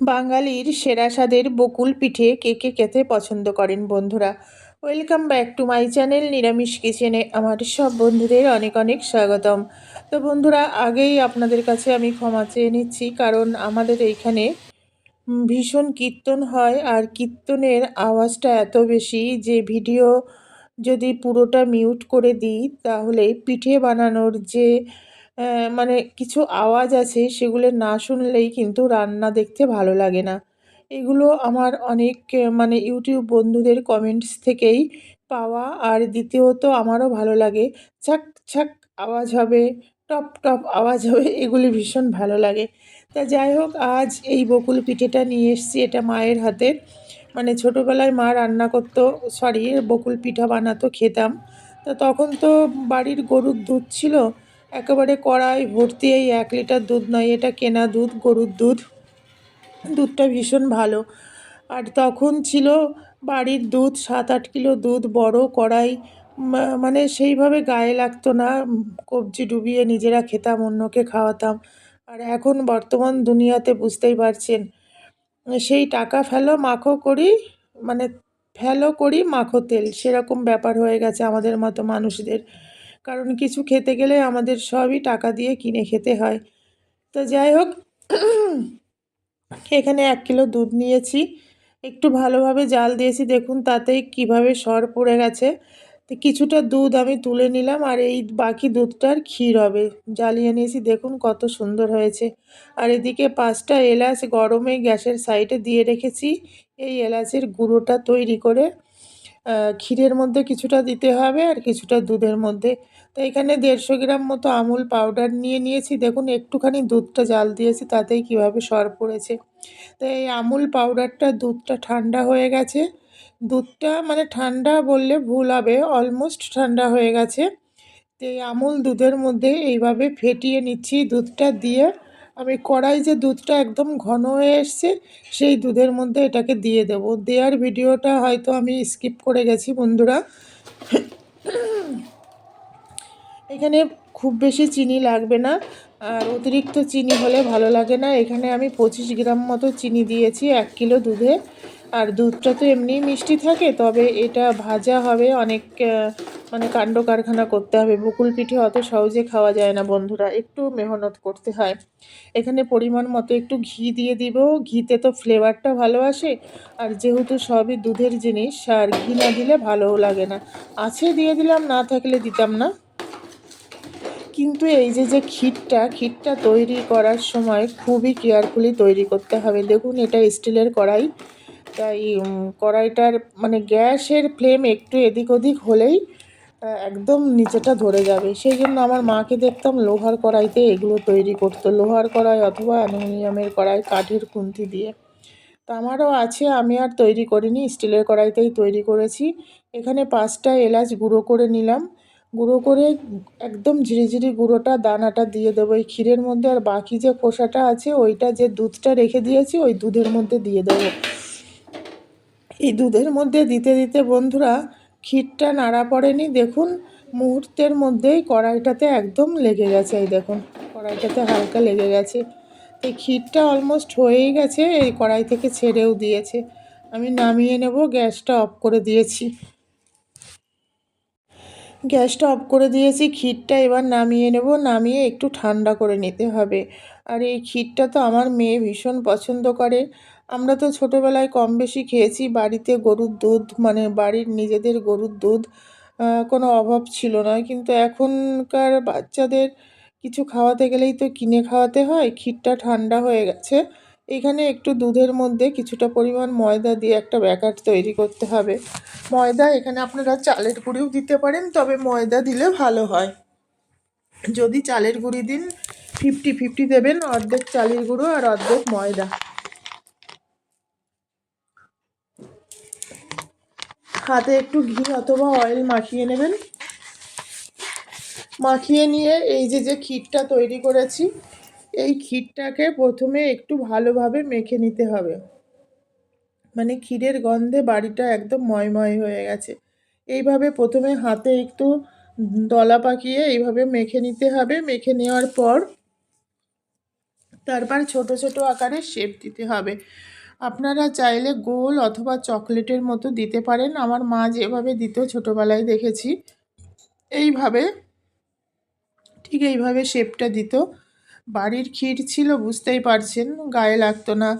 বাঙালির সেরা স্বাদের বকুল পিঠে কে কে খেতে পছন্দ করেন বন্ধুরা? Welcome back to my channel নিরামিষ কিচেনে আমার সব বন্ধুদের অনেক অনেক স্বাগতম। তো বন্ধুরা, আগেই আপনাদের কাছে আমি ক্ষমা চেয়ে নিচ্ছি, কারণ আমাদের এইখানে ভীষণ কীর্তন হয়, আর কীর্তনের আওয়াজটা এত বেশি যে ভিডিও যদি পুরোটা মিউট করে দিই, তাহলে পিঠে বানানোর যে মানে কিছু আওয়াজ আছে, সেগুলো না শুনলেই কিন্তু রান্না দেখতে ভালো লাগে না। এগুলো আমার অনেক মানে ইউটিউব বন্ধুদের কমেন্টস থেকেই পাওয়া, আর দ্বিতীয়ত আমারও ভালো লাগে। ছাক ছাক, আওয়াজ হবে, টপ টপ, আওয়াজ হবে, এগুলি ভীষণ ভালো লাগে। তা যাই হোক, আজ এই বকুল পিঠেটা নিয়ে এসেছি, এটা মায়ের হাতের। মানে ছোটোবেলায় মা রান্না করতো সরি বকুল পিঠা বানাতো, খেতাম। তো তখন তো বাড়ির গরুর দুধ ছিল একেবারে কড়াই ভর্তি এই এক লিটার দুধ নয়, এটা কেনা দুধ, গরুর দুধ। দুধটা ভীষণ ভালো। আর তখন ছিল বাড়ির দুধ সাত আট কিলো দুধ, বড় কড়াই। মানে সেইভাবে গায়ে লাগতো না, কবজি ডুবিয়ে নিজেরা খেতাম, অন্যকে খাওয়াতাম। আর এখন বর্তমান দুনিয়াতে বুঝতেই পারছেন, সেই টাকা ফেলো মাখো করি মানে ফেলো করি মাখো তেল। সেরকম ব্যাপার হয়ে গেছে আমাদের মতো মানুষদের। কারণ কিছু খেতে গেলে আমাদের সবই টাকা দিয়ে কিনে খেতে হয়। তো যাই হোক, এখানে এক কিলো দুধ নিয়েছি। একটু ভালোভাবে জাল দিয়েছি, দেখুন তাতেই কীভাবে সর পড়ে গেছে। তো কিছুটা দুধ আমি তুলে নিলাম আর এই বাকি দুধটার ক্ষীর হবে। জ্বালিয়ে নিয়েছি, দেখুন কত সুন্দর হয়েছে। আর এদিকে পাঁচটা এলাচ গরমে গ্যাসের সাইডে দিয়ে রেখেছি। এই এলাচের গুঁড়োটা তৈরি করে ক্ষীরের মধ্যে কিছুটা দিতে হবে আর কিছুটা দুধের মধ্যে। তো এখানে দেড়শো গ্রাম মতো আমুল পাউডার নিয়ে নিয়েছি। দেখুন, একটুখানি দুধটা জাল দিয়েছি, তাতেই কীভাবে সর পড়েছে। তো এই আমুল পাউডারটা দুধটা ঠান্ডা হয়ে গেছে। দুধটা মানে ঠান্ডা বললে ভুল হবে অলমোস্ট ঠান্ডা হয়ে গেছে। তো এই আমুল দুধের মধ্যে এইভাবে ফেটিয়ে নিচ্ছি দুধটা দিয়ে। আমি কড়াই যে দুধটা একদম ঘন হয়ে এসছে, সেই দুধের মধ্যে এটাকে দিয়ে দেব। দেওয়ার ভিডিওটা হয়তো আমি স্কিপ করে গেছি বন্ধুরা। এখানে খুব বেশি চিনি লাগবে না, আর অতিরিক্ত চিনি হলে ভালো লাগে না। এখানে আমি পঁচিশ গ্রাম মতো চিনি দিয়েছি, এক কিলো দুধে। আর দুধটা তো এমনিই মিষ্টি থাকে, তবে এটা ভাজা হবে অনেক মানে কাণ্ড কারখানা করতে হবে। বকুল পিঠে অত সহজে খাওয়া যায় না বন্ধুরা, একটু মেহনত করতে হয়। এখানে পরিমাণ মতো একটু ঘি দিয়ে দিব। ঘিতে তো ফ্লেভারটা ভালো আসে। আর যেহেতু সবই দুধের জিনিস, আর ঘি না দিলে ভালোও লাগে না। আছে দিয়ে দিলাম, না থাকলে দিতাম না। কিন্তু এই যে যে ক্ষীরটা ক্ষীরটা তৈরি করার সময় খুবই কেয়ারফুলি তৈরি করতে হবে। দেখুন, এটা স্টিলের কড়াই। তাই কড়াইটার মানে গ্যাসের ফ্লেম একটু এদিক ওদিক হলেই একদম নিচেটা ধরে যাবে। সেই জন্য আমার মাকে দেখতাম লোহার কড়াইতে এগুলো তৈরি করতো। লোহার কড়াই অথবা অ্যালুমিনিয়ামের কড়াই কাঠের খুন্তি দিয়ে। তো আমারও আছে, আমি আর তৈরি করিনি, স্টিলের কড়াইতেই তৈরি করেছি। এখানে পাঁচটা এলাচ গুঁড়ো করে নিলাম। গুঁড়ো করে একদম ঝিরিঝিরি গুঁড়োটা, দানাটা দিয়ে দেবো এই ক্ষীরের মধ্যে। আর বাকি যে খোসাটা আছে, ওইটা যে দুধটা রেখে দিয়েছি, ওই দুধের মধ্যে দিয়ে দেবো। এই দুধের মধ্যে দিতে দিতে বন্ধুরা ক্ষীরটা নাড়া পড়েনি। দেখুন, মুহূর্তের মধ্যেই কড়াইটাতে একদম লেগে গেছে, এই দেখুন, কড়াইটাতে হালকা লেগে গেছে। এই ক্ষীরটা অলমোস্ট হয়েই গেছে, এই কড়াই থেকে ছেড়েও দিয়েছে। আমি নামিয়ে নেব, গ্যাসটা অফ করে দিয়েছি। গ্যাসটা অফ করে দিয়েছি, ক্ষীরটা এবার নামিয়ে নেব, নামিয়ে একটু ঠান্ডা করে নিতে হবে। আর এই ক্ষীরটা তো আমার মেয়ে ভীষণ পছন্দ করে। আমরা তো ছোটোবেলায় কম বেশি খেয়েছি। বাড়িতে গরুর দুধ মানে বাড়ির নিজেদের গরুর দুধ কোনো অভাব ছিল না। কিন্তু এখনকার বাচ্চাদের কিছু খাওয়াতে গেলেই তো কিনে খাওয়াতে হয়, ক্ষীরটা ঠান্ডা হয়ে গেছে। এখানে একটু দুধের মধ্যে কিছুটা পরিমাণ ময়দা দিয়ে একটা ব্যাটার তৈরি করতে হবে। ময়দা এখানে আপনারা চালের গুঁড়িও দিতে পারেন, তবে ময়দা দিলে ভালো হয়। যদি চালের গুঁড়ি দিন ফিফটি ফিফটি দেবেন অর্ধেক চালের গুঁড়ো আর অর্ধেক ময়দা। হাতে একটু ঘি অথবা অয়েল মাখিয়ে নেবেন। মাখিয়ে নিয়ে এই যে যে ক্ষীরটা তৈরি করেছি, এই ক্ষীরটাকে প্রথমে একটু ভালোভাবে মেখে নিতে হবে। মানে ক্ষীরের গন্ধে বাড়িটা একদম ময়ময় হয়ে গেছে। এইভাবে প্রথমে হাতে একটু দলা পাকিয়ে এইভাবে মেখে নিতে হবে। মেখে নেওয়ার পর তারপর ছোট ছোট আকারে শেপ দিতে হবে। আপনারা চাইলে গোল অথবা চকলেটের মতো দিতে পারেন। আমার মা যেভাবে দিত ছোটোবেলায় দেখেছি, এইভাবে, ঠিক এইভাবে শেপটা দিত। বাড়ির ক্ষীর ছিল, বুঝতেই পারছেন, গায়ে লাগতো না।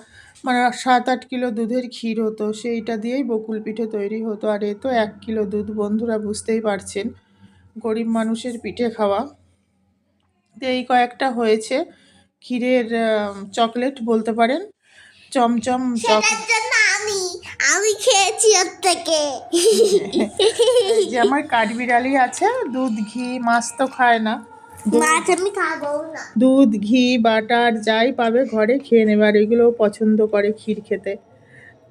মানে সাত আট কিলো দুধের ক্ষীর হতো, সেইটা দিয়েই বকুল পিঠে তৈরি হতো। আর এ তো এক কিলো দুধ, বন্ধুরা বুঝতেই পারছেন, গরিব মানুষের পিঠে খাওয়া। তো এই কয়েকটা হয়েছে, ক্ষীরের চকলেট বলতে পারেন। চমচম চক সেটার জন্য আমি আমি খেয়েছি ওর থেকে। যে আমার কাঠবিড়ালি আছে দুধ ঘি মাছ তো খায় না। দুধ- মাছ আমি খাব না। দুধ ঘি বাটার যাই পাবে ঘরে খেয়ে নেবে আর এগুলো পছন্দ করে ক্ষীর খেতে।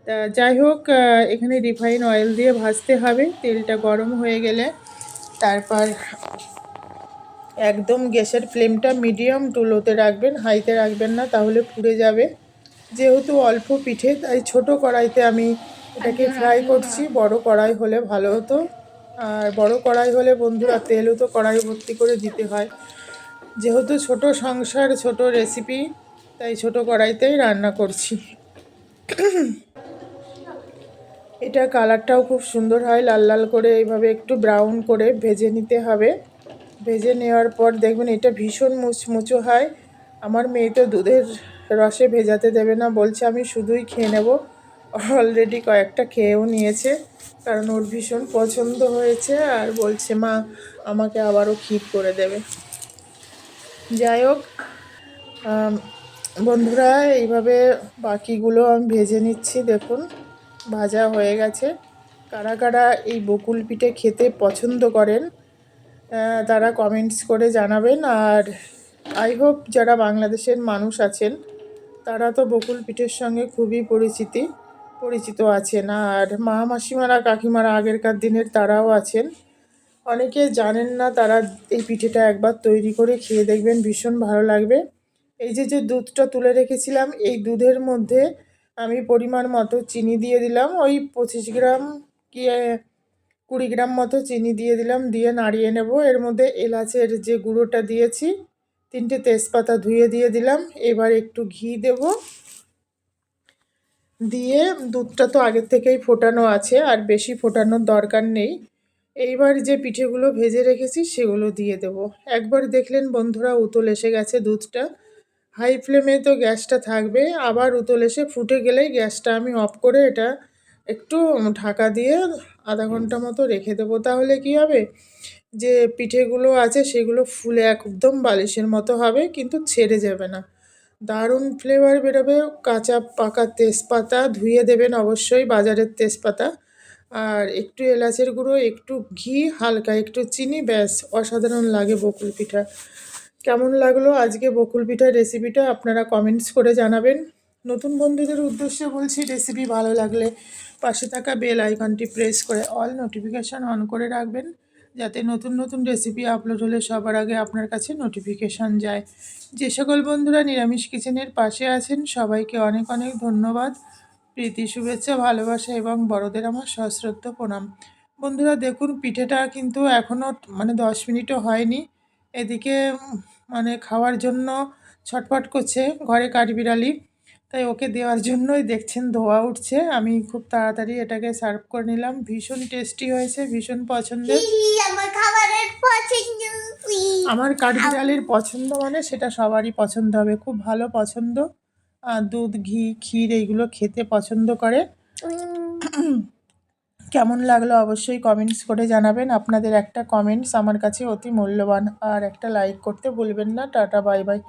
তা যাই হোক এখানে রিফাইন অয়েল দিয়ে ভাজতে হবে তেলটা গরম হয়ে গেলে। তারপর একদম গ্যাসের ফ্লেমটা মিডিয়াম টু লোতে রাখবেন হাইতে রাখবেন না তাহলে পুড়ে যাবে। যেহেতু অল্প পিঠে তাই ছোট কড়াইতে আমি এটাকে ফ্রাই করছি। বড় কড়াই হলে ভালো হতো। আর বড় কড়াই হলে বন্ধুরা তেলও তো কড়াই ভর্তি করে দিতে হয়। যেহেতু ছোট সংসার ছোট রেসিপি তাই ছোট কড়াইতেই রান্না করছি। এটা কালারটাও খুব সুন্দর হয়। লাল লাল করে এইভাবে একটু ব্রাউন করে ভেজে নিতে হবে। ভেজে নেওয়ার পর দেখবেন এটা ভীষণ মুচমুচো হয়। আমার মেয়ে তো দুধের রসে ভেজাতে দেবে না, বলছে আমি শুধুই খেয়ে নেব। অলরেডি কয়েকটা খেয়েও নিয়েছে, কারণ ওর ভীষণ পছন্দ হয়েছে আর বলছে, মা, আমাকে আবারও ক্ষীর করে দেবে। যাই হোক বন্ধুরা, এইভাবে বাকিগুলো আমি ভেজে নিচ্ছি, দেখুন, ভাজা হয়ে গেছে। কারা কারা এই বকুল পিঠে খেতে পছন্দ করেন তারা কমেন্টস করে জানাবেন। আর আই হোপ যারা বাংলাদেশের মানুষ আছেন তারা তো বকুল পিঠের সঙ্গে খুবই পরিচিতি, পরিচিত আছেন। আর মা মাসিমারা, কাকিমারা আগেরকার দিনের তারাও আছেন। অনেকে জানেন না তারা এই পিঠেটা একবার তৈরি করে খেয়ে দেখবেন, ভীষণ ভালো লাগবে। এই যে যে দুধটা তুলে রেখেছিলাম, এই দুধের মধ্যে আমি পরিমাণ মতো চিনি দিয়ে দিলাম। ওই পঁচিশ গ্রাম কি কুড়ি গ্রাম মতো চিনি দিয়ে দিলাম, দিয়ে নাড়িয়ে নেব। এর মধ্যে এলাচের যে গুঁড়োটা দিয়েছি তিনটে তেজপাতা ধুয়ে দিয়ে দিলাম। এবার একটু ঘি দেব। দিয়ে দুধটা তো আগের থেকেই ফোটানো আছে, আর বেশি ফোটানোর দরকার নেই। এইবার যে পিঠেগুলো ভেজে রেখেছি, সেগুলো দিয়ে দেবো। একবার দেখলেন বন্ধুরা, উতল এসে গেছে দুধটা। হাই ফ্লেমে তো গ্যাসটা থাকবে, আবার উতল এসে ফুটে গেলেই গ্যাসটা আমি অফ করে এটা একটু ঢাকা দিয়ে আধা ঘণ্টা মতো রেখে দেবো। তাহলে কি হবে? যে পিঠেগুলো আছে সেগুলো ফুলে একদম বালিশের মতো হবে, কিন্তু ছেড়ে যাবে না। দারুণ ফ্লেভার বেরোবে। কাঁচা পাকা তেজপাতা ধুয়ে দেবেন অবশ্যই, বাজারের তেজপাতা। আর একটু এলাচের গুঁড়ো, একটু ঘি, হালকা একটু চিনি, ব্যাস, অসাধারণ লাগে বকুল পিঠা। কেমন লাগল আজকে বকুল পিঠার রেসিপিটা আপনারা কমেন্টস করে জানাবেন। নতুন বন্ধুদের উদ্দেশ্যে বলছি রেসিপি ভালো লাগলে পাশে থাকা বেল আইকনটি প্রেস করে অল নোটিফিকেশান অন করে রাখবেন। যাতে নতুন নতুন রেসিপি আপলোড হলে সবার আগে আপনার কাছে নোটিফিকেশান যায়। যে সকল বন্ধুরা নিরামিষ কিচেনের পাশে আছেন, সবাইকে অনেক অনেক ধন্যবাদ। প্রীতি, শুভেচ্ছা, ভালোবাসা এবং বড়দের আমার সশ্রদ্ধ প্রণাম। বন্ধুরা, দেখুন, পিঠেটা কিন্তু এখনও মানে দশ মিনিটও হয়নি। এদিকে মানে খাওয়ার জন্য ছটফট করছে ঘরে কাঠবিড়ালি। তাই ওকে দেওয়ার জন্যই দেখছেন ধোয়া উঠছে। আমি খুব তাড়াতাড়ি এটাকে সার্ভ করে নিলাম। ভীষণ টেস্টি হয়েছে ভীষণ পছন্দের। আমার কাঠবিড়ালির পছন্দ মানে সেটা সবারই পছন্দ হবে খুব ভালো পছন্দ। আর দুধ ঘি ক্ষীর এইগুলো খেতে পছন্দ করে। কেমন লাগল অবশ্যই কমেন্টস করে জানাবেন। আপনাদের একটা কমেন্টস আমার কাছে অতি মূল্যবান। আর একটা লাইক করতে ভুলবেন না। Tata bye bye